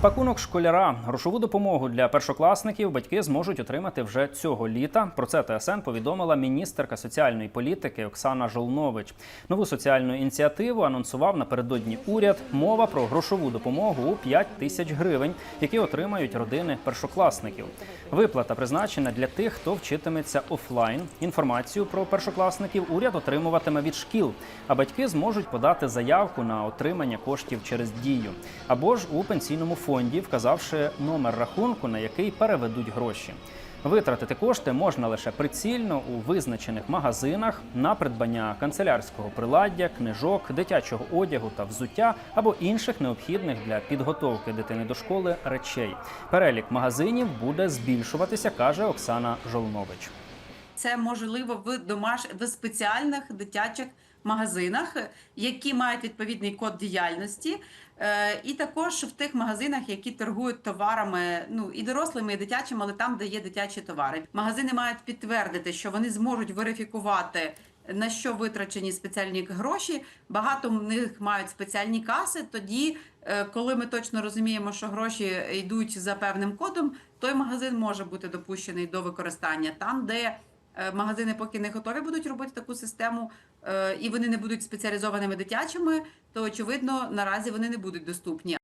Пакунок школяра грошову допомогу для першокласників батьки зможуть отримати вже цього літа. Про це ТСН повідомила міністерка соціальної політики Оксана Жолнович. Нову соціальну ініціативу анонсував напередодні уряд. Мова про грошову допомогу у 5 тисяч гривень, які отримають родини першокласників. Виплата призначена для тих, хто вчитиметься офлайн. Інформацію про першокласників уряд отримуватиме від шкіл, а батьки зможуть подати заявку на отримання коштів через дію або ж у пенсійному фонді, вказавши номер рахунку, на який переведуть гроші. Витратити кошти можна лише прицільно у визначених магазинах на придбання канцелярського приладдя, книжок, дитячого одягу та взуття або інших необхідних для підготовки дитини до школи речей. Перелік магазинів буде збільшуватися, каже Оксана Жолнович. Це можливо в домаш... в спеціальних дитячих магазинах, які мають відповідний код діяльності, Е, і також в тих магазинах, які торгують товарами, ну і дорослими, і дитячими, але там, де є дитячі товари. Магазини мають підтвердити, що вони зможуть верифікувати. На що витрачені спеціальні гроші? Багато в них мають спеціальні каси. Тоді, е, коли ми точно розуміємо, що гроші йдуть за певним кодом, той магазин може бути допущений до використання там, де е, магазини поки не готові будуть робити таку систему, і вони не будуть спеціалізованими дитячими, то очевидно наразі вони не будуть доступні.